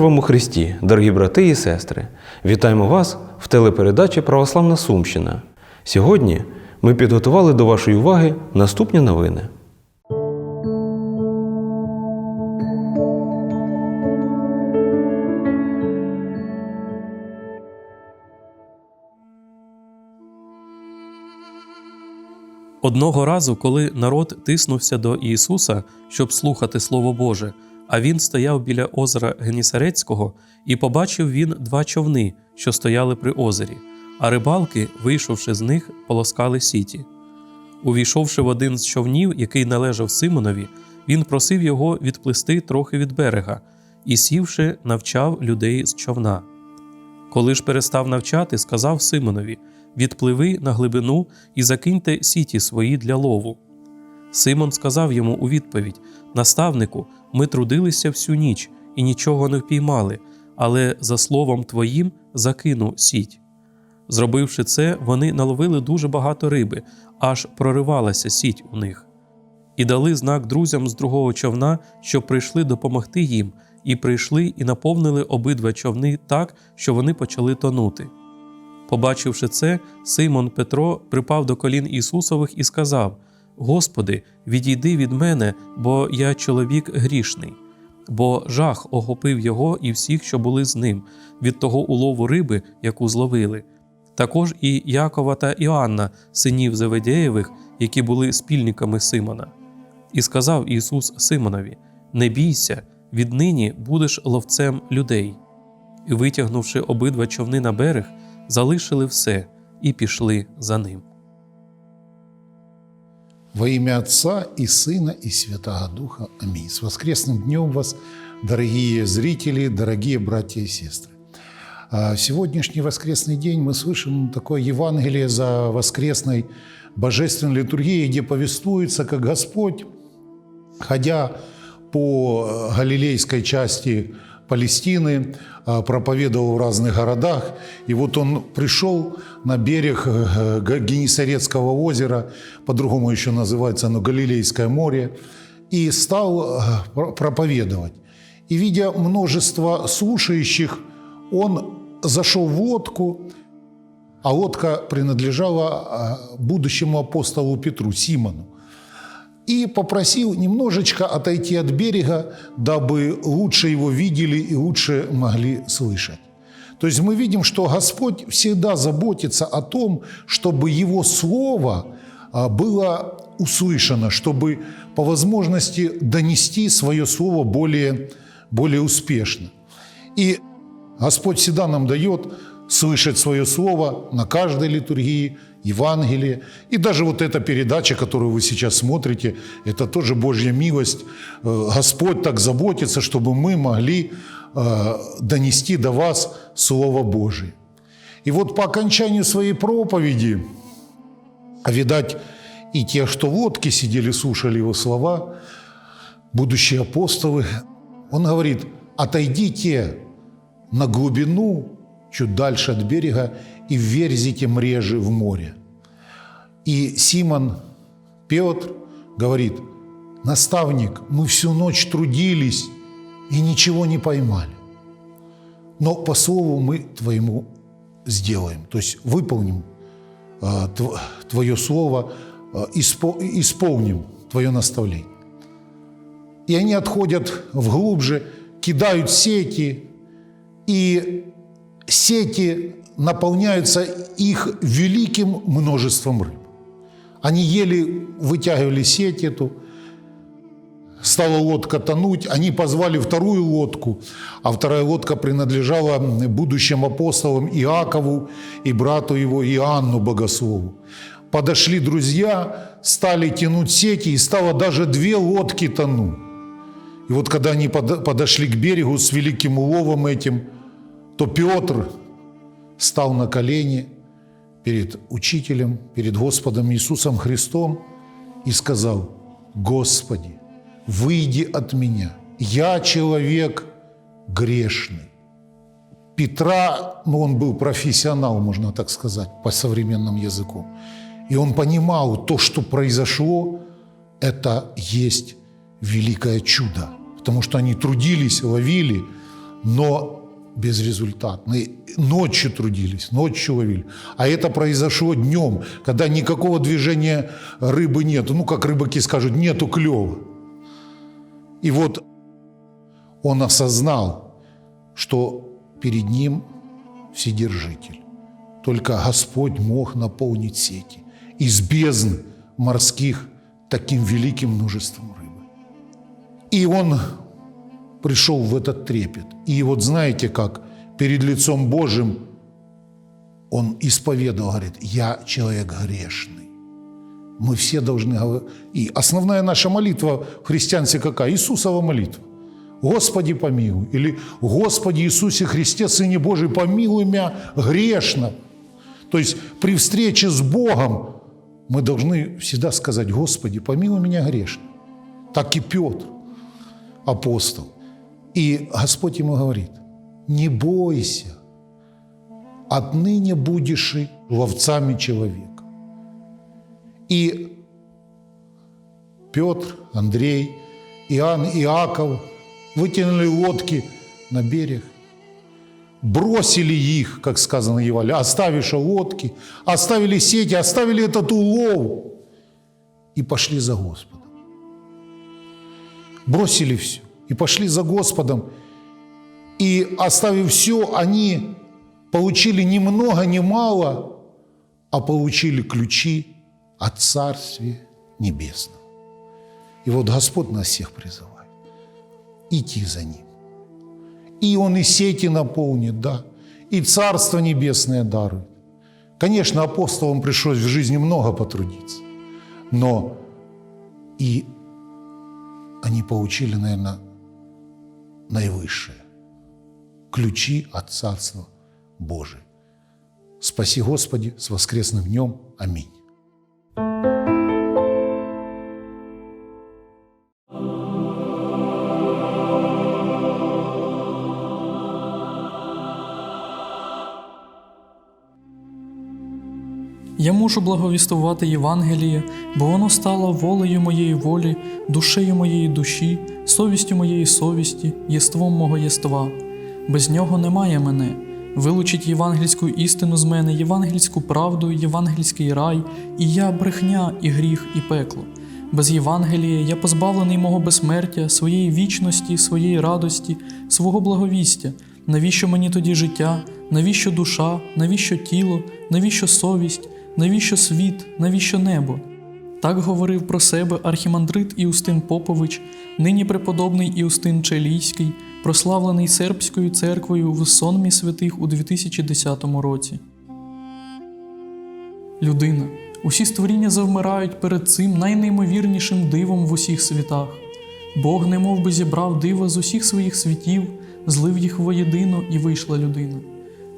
Мир вам у Христі, дорогі брати і сестри! Вітаємо вас в телепередачі Православна Сумщина. Сьогодні ми підготували до вашої уваги наступні новини. Одного разу, коли народ тиснувся до Ісуса, щоб слухати Слово Боже, а він стояв біля озера Генісарецького, і побачив він два човни, що стояли при озері, а рибалки, вийшовши з них, полоскали сіті. Увійшовши в один з човнів, який належав Симонові, він просив його відплисти трохи від берега і, сівши, навчав людей з човна. Коли ж перестав навчати, сказав Симонові: Відпливи на глибину і закиньте сіті свої для лову. Симон сказав йому у відповідь: Наставнику, ми трудилися всю ніч і нічого не впіймали, але за словом твоїм закину сіть. Зробивши це, вони наловили дуже багато риби, аж проривалася сіть у них. І дали знак друзям з другого човна, що прийшли допомогти їм, і прийшли і наповнили обидва човни так, що вони почали тонути. Побачивши це, Симон Петро припав до колін Ісусових і сказав: Господи, відійди від мене, бо я чоловік грішний. Бо жах охопив його і всіх, що були з ним, від того улову риби, яку зловили. Також і Якова та Іоанна, синів Зеведеєвих, які були спільниками Симона. І сказав Ісус Симонові: Не бійся, віднині будеш ловцем людей. І, витягнувши обидва човни на берег, залишили все і пішли за ним. Во имя Отца и Сына и Святого Духа. Аминь. С воскресным днем вас, дорогие зрители, дорогие братья и сестры. А в Сегодняшний воскресный день мы слышим такое Евангелие за воскресной божественной литургией, где повествуется, как Господь, ходя по э, галилейской части Палестины, а, проповедовал в разных городах. И вот он пришел на берег э, Г- Генесарецкого озера, по-другому еще называется оно Галилейское море, и стал э, про- проповедовать. И видя множество слушающих, он зашел в лодку, а лодка принадлежала будущему апостолу Петру, Симону и попросил немножечко отойти от берега, дабы лучше его видели и лучше могли слышать. То есть мы видим, что Господь всегда заботится о том, чтобы Его Слово а, было услышано, чтобы по возможности донести свое Слово более, более успешно. И Господь всегда нам дает слышать свое слово на каждой литургии, Евангелие. И даже вот эта передача, которую вы сейчас смотрите, это тоже Божья милость. Э, Господь так заботится, чтобы мы могли э, донести до вас Слово Божие. И вот по окончанию своей проповеди, а видать, и те, что в лодке сидели, слушали его слова, будущие апостолы, он говорит, отойдите на глубину, чуть дальше от берега, и вверзите мрежи в море. И Симон Петр говорит, наставник, мы всю ночь трудились и ничего не поймали. Но по слову мы твоему сделаем, то есть выполним э, тв- твое слово, э, испо- исполним твое наставление. И они отходят вглубже, кидают сети, и сети наполняются их великим множеством рыб. Они еле вытягивали сеть эту, стала лодка тонуть, они позвали вторую лодку, а вторая лодка принадлежала будущим апостолам Иакову и брату его Иоанну Богослову. Подошли друзья, стали тянуть сети, и стало даже две лодки тонуть. И вот когда они под- подошли к берегу с великим уловом этим, то Петр стал на колени перед учителем, перед Господом Иисусом Христом и сказал, «Господи, выйди от меня, я человек грешный». Петра, ну он был профессионал, можно так сказать, по современному языку. И он понимал, то, что произошло, это есть великое чудо. Потому что они трудились, ловили, но безрезультатно. И ночью трудились, ночью ловили. А это произошло днем, когда никакого движения рыбы нету. Ну, как рыбаки скажут, нету клева. И вот он осознал, что перед ним Вседержитель. Только Господь мог наполнить сети из бездн морских таким великим множеством рыбы. И он пришел в этот трепет. И вот знаете как, перед лицом Божьим он исповедовал, говорит, я человек грешный. Мы все должны говорить. И основная наша молитва в христианстве какая? Иисусова молитва. Господи, помилуй. Или Господи Иисусе Христе, Сыне Божий, помилуй меня грешно. То есть при встрече с Богом мы должны всегда сказать, Господи, помилуй меня грешно. Так и Петр, апостол. И Господь ему говорит, не бойся, отныне будешь и ловцами человека. И Петр, Андрей, Иоанн, Иаков вытянули лодки на берег, бросили их, как сказано Евале, оставивши лодки, оставили сети, оставили этот улов и пошли за Господом. Бросили все и пошли за Господом. И оставив все, они получили ни много, ни мало, а получили ключи от Царствия Небесного. И вот Господь нас всех призывает идти за Ним. И Он и сети наполнит, да, и Царство Небесное дарует. Конечно, апостолам пришлось в жизни много потрудиться, но и они получили, наверное, наивысшее – ключи от Царства Божия. Спаси Господи с воскресным днем. Аминь. Мушу благовістувати Євангеліє, бо воно стало волею моєї волі, душею моєї душі, совістю моєї совісті, єством мого єства. Без нього немає мене. Вилучить євангельську істину з мене, євангельську правду, євангельський рай, і я брехня, і гріх, і пекло. Без Євангелія я позбавлений мого безсмертя, своєї вічності, своєї радості, свого благовістя. Навіщо мені тоді життя? Навіщо душа? Навіщо тіло? Навіщо совість? Навіщо світ? Навіщо небо? Так говорив про себе архімандрит Іустин Попович, нині преподобний Іустин Челійський, прославлений сербською церквою в сонмі святих у 2010 році. Людина. Усі створіння завмирають перед цим найнеймовірнішим дивом в усіх світах. Бог немов би зібрав дива з усіх своїх світів, злив їх воєдино і вийшла людина.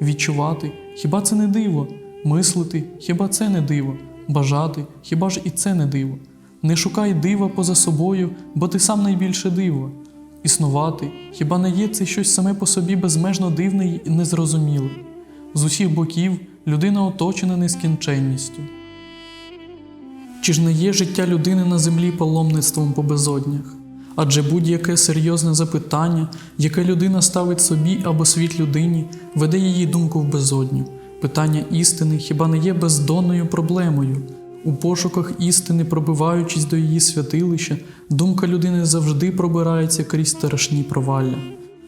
Відчувати хіба це не диво? Мислити хіба це не диво? Бажати хіба ж і це не диво? Не шукай дива поза собою, бо ти сам найбільше диво. Існувати хіба не є це щось саме по собі безмежно дивне і незрозуміле? З усіх боків людина оточена нескінченністю. Чи ж не є життя людини на землі паломництвом по безоднях? Адже будь-яке серйозне запитання, яке людина ставить собі або світ людині, веде її думку в безодню. Питання істини хіба не є бездонною проблемою? У пошуках істини, пробиваючись до її святилища, думка людини завжди пробирається крізь страшні провалля.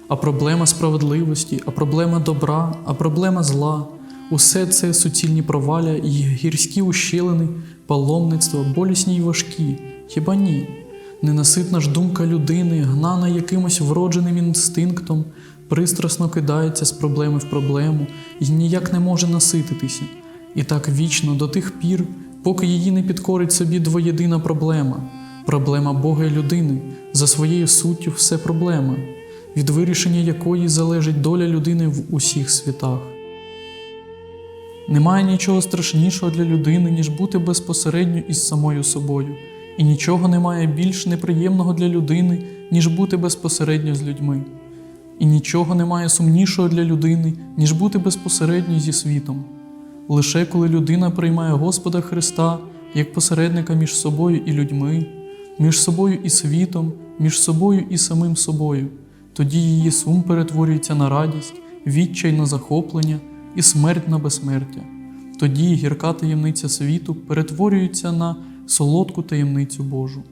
А проблема справедливості, а проблема добра, а проблема зла усе це суцільні провалля і гірські ущелини, паломництва, болісні й важкі. Хіба ні? Ненаситна ж думка людини, гнана якимось вродженим інстинктом, пристрасно кидається з проблеми в проблему і ніяк не може насититися. І так вічно до тих пір, поки її не підкорить собі двоєдина проблема проблема Бога і людини, за своєю суттю все проблема, від вирішення якої залежить доля людини в усіх світах. Немає нічого страшнішого для людини, ніж бути безпосередньо із самою собою, і нічого немає більш неприємного для людини, ніж бути безпосередньо з людьми. І нічого немає сумнішого для людини, ніж бути безпосередньо зі світом. Лише коли людина приймає Господа Христа як посередника між собою і людьми, між собою і світом, між собою і самим собою, Тоді її сум перетворюється на радість, відчай на захоплення і смерть на безсмертя. Тоді гірка таємниця світу перетворюється на солодку таємницю Божу.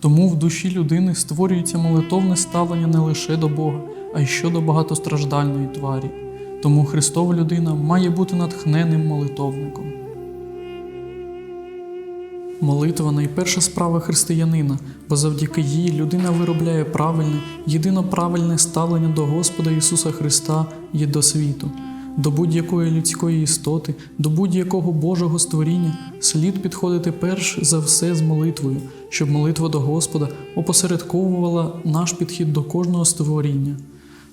Тому в душі людини створюється молитовне ставлення не лише до Бога, а й щодо багатостраждальної тварі. Тому Христова людина має бути натхненним молитовником. Молитва найперша справа християнина, бо завдяки їй людина виробляє правильне, єдино правильне ставлення до Господа Ісуса Христа і до світу. До будь-якої людської істоти, до будь-якого Божого створіння слід підходити перш за все з молитвою, щоб молитва до Господа опосередковувала наш підхід до кожного створіння,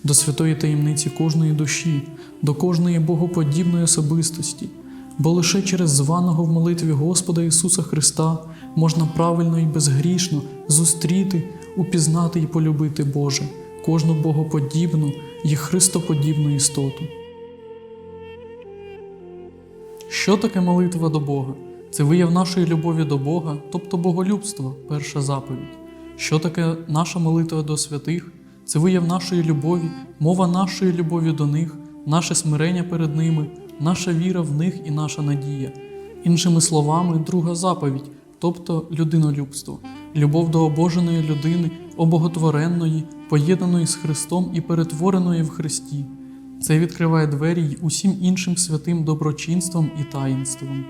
до святої таємниці кожної душі, до кожної богоподібної особистості. Бо лише через званого в молитві Господа Ісуса Христа можна правильно і безгрішно зустріти, упізнати і полюбити Боже, кожну богоподібну і христоподібну істоту. Що таке молитва до Бога? Це вияв нашої любові до Бога, тобто боголюбство, перша заповідь. Що таке наша молитва до святих? Це вияв нашої любові, мова нашої любові до них, наше смирення перед ними, наша віра в них і наша надія. Іншими словами, друга заповідь, тобто людинолюбство, любов до обоженої людини, обоготвореної, поєднаної з Христом і перетвореної в Христі. Це відкриває двері й усім іншим святим доброчинством і таїнством.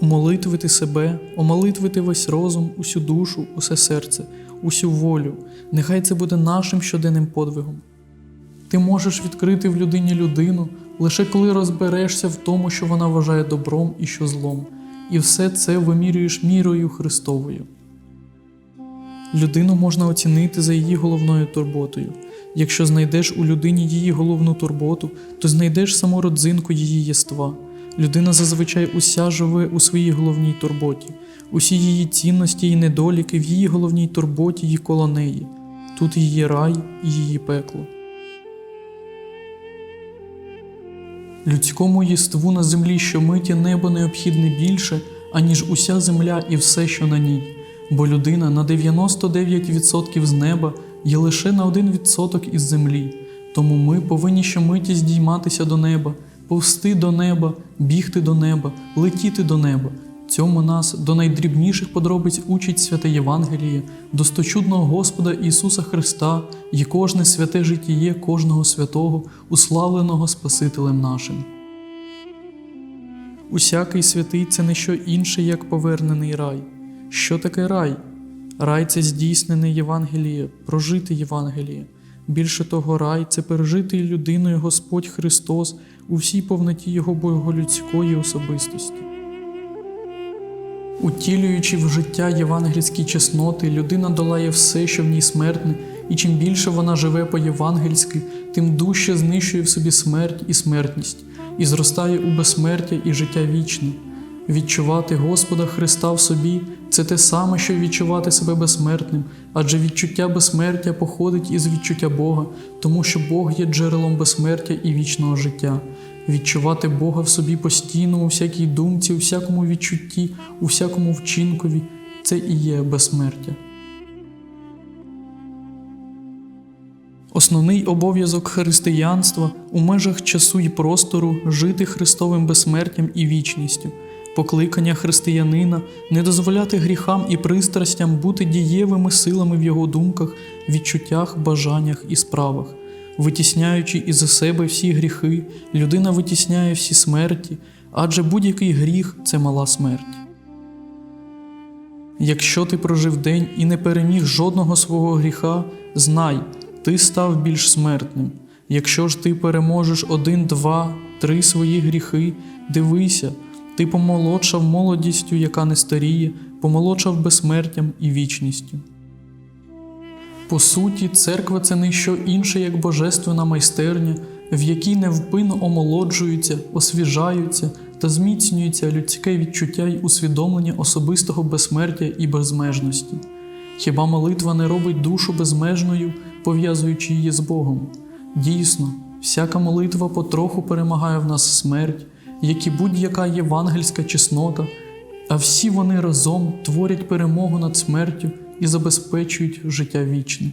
Умолитвити себе, омолитвити весь розум, усю душу, усе серце, усю волю. Нехай це буде нашим щоденним подвигом. Ти можеш відкрити в людині людину лише коли розберешся в тому, що вона вважає добром і що злом, і все це вимірюєш мірою Христовою. Людину можна оцінити за її головною турботою. Якщо знайдеш у людині її головну турботу, то знайдеш саму родзинку її єства. Людина зазвичай уся живе у своїй головній турботі, усі її цінності і недоліки в її головній турботі і коло неї. Тут її рай і її пекло. Людському єству на землі щомиті небо необхідне більше, аніж уся земля і все, що на ній, бо людина на 99% з неба є лише на 1% із землі. Тому ми повинні щомиті здійматися до неба, повсти до неба, бігти до неба, летіти до неба. Цьому нас до найдрібніших подробиць учить святе Євангеліє, досточудного Господа Ісуса Христа і кожне святе житіє кожного святого, уславленого Спасителем нашим. Усякий святий це не що інше, як повернений рай. Що таке рай? Рай це здійснене Євангеліє, прожите Євангеліє. Більше того, рай це пережитий людиною Господь Христос у всій повноті Його боголюдської особистості. Утілюючи в життя євангельські чесноти, людина долає все, що в ній смертне, і чим більше вона живе по-євангельськи, тим дужче знищує в собі смерть і смертність, і зростає у безсмертя і життя вічне. Відчувати Господа Христа в собі це те саме, що відчувати себе безсмертним, адже відчуття безсмертя походить із відчуття Бога, тому що Бог є джерелом безсмертя і вічного життя. Відчувати Бога в собі постійно, у всякій думці, у всякому відчутті, у всякому вчинкові це і є безсмертя. Основний обов'язок християнства у межах часу і простору жити Христовим безсмертям і вічністю. Покликання християнина не дозволяти гріхам і пристрастям бути дієвими силами в його думках, відчуттях, бажаннях і справах. Витісняючи із себе всі гріхи, людина витісняє всі смерті, адже будь-який гріх це мала смерть. Якщо ти прожив день і не переміг жодного свого гріха, знай, ти став більш смертним. Якщо ж ти переможеш один, два, три свої гріхи, дивися, ти помолодшав молодістю, яка не старіє, помолодшав безсмертям і вічністю. По суті, церква це не що інше, як божественна майстерня, в якій невпинно омолоджуються, освіжаються та зміцнюється людське відчуття й усвідомлення особистого безсмертя і безмежності. Хіба молитва не робить душу безмежною, пов'язуючи її з Богом? Дійсно, всяка молитва потроху перемагає в нас смерть, як і будь-яка євангельська чеснота, а всі вони разом творять перемогу над смертю і забезпечують життя вічне.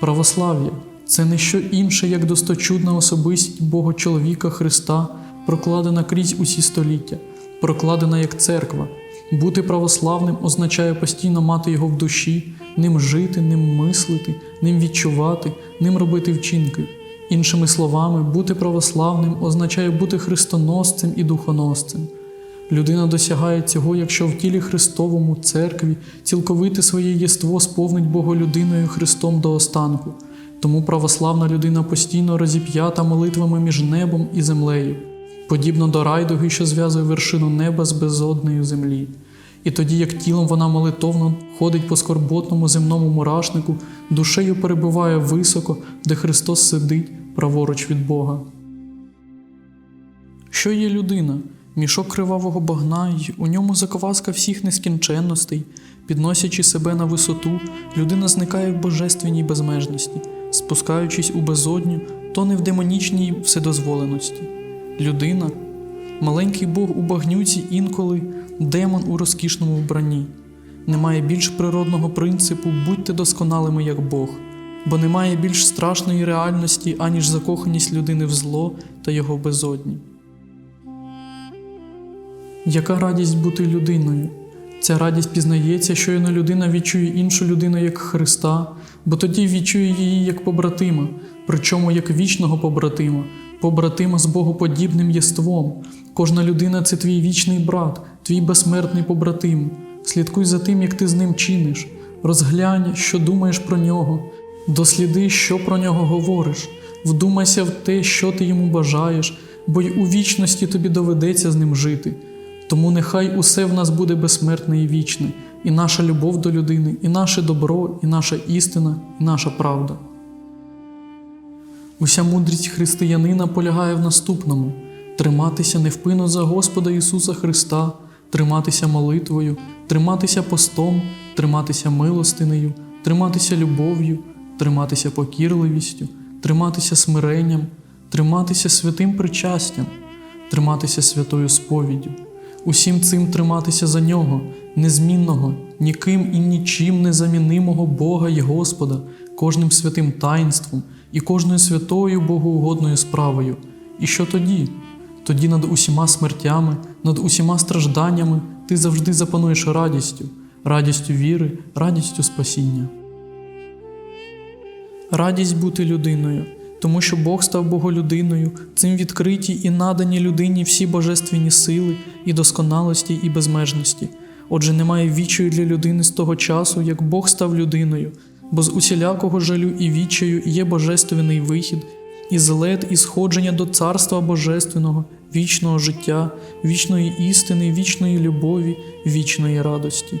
Православ'я це не що інше, як досточудна особистість Бога чоловіка Христа, прокладена крізь усі століття, прокладена як церква. Бути православним означає постійно мати його в душі, ним жити, ним мислити, ним відчувати, ним робити вчинки. Іншими словами, бути православним означає бути христоносцем і духоносцем. Людина досягає цього, якщо в тілі Христовому, церкві, цілковите своє єство сповнить Боголюдиною Христом до останку. Тому православна людина постійно розіп'ята молитвами між небом і землею, подібно до райдуги, що зв'язує вершину неба з безоднею землі. І тоді, як тілом вона молитовно ходить по скорботному земному мурашнику, душею перебуває високо, де Христос сидить праворуч від Бога. Що є людина? Мішок кривавого багна, й у ньому заковазка всіх нескінченностей. Підносячи себе на висоту, людина зникає в божественній безмежності, спускаючись у безодню, то не в демонічній вседозволеності. Людина маленький Бог у багнюці інколи, демон у розкішному вбранні. Немає більш природного принципу будьте досконалими, як Бог, бо немає більш страшної реальності, аніж закоханість людини в зло та його безодні. Яка радість бути людиною? Ця радість пізнається, щойно людина відчує іншу людину як Христа, бо тоді відчує її як побратима, причому як вічного побратима, побратима з богоподібним єством. Кожна людина це твій вічний брат, твій безсмертний побратим. Слідкуй за тим, як ти з ним чиниш, розглянь, що думаєш про нього, досліди, що про нього говориш, вдумайся в те, що ти йому бажаєш, бо й у вічності тобі доведеться з ним жити. Тому нехай усе в нас буде безсмертне і вічне, і наша любов до людини, і наше добро, і наша істина, і наша правда. Уся мудрість християнина полягає в наступному: триматися невпинно за Господа Ісуса Христа, триматися молитвою, триматися постом, триматися милостинею, триматися любов'ю, триматися покірливістю, триматися смиренням, триматися святим причастям, триматися святою сповіддю. Усім цим триматися за нього, незмінного, ніким і нічим незамінимого Бога й Господа, кожним святим таїнством і кожною святою богоугодною справою. І що тоді? Тоді над усіма смертями, над усіма стражданнями ти завжди запануєш радістю, радістю віри, радістю спасіння. Радість бути людиною, тому що Бог став Боголюдиною, цим відкриті і надані людині всі божественні сили і досконалості і безмежності. Отже, немає відчаю для людини з того часу, як Бог став людиною, бо з усілякого жалю і відчаю є божественний вихід, і злет, і сходження до царства божественного, вічного життя, вічної істини, вічної любові, вічної радості.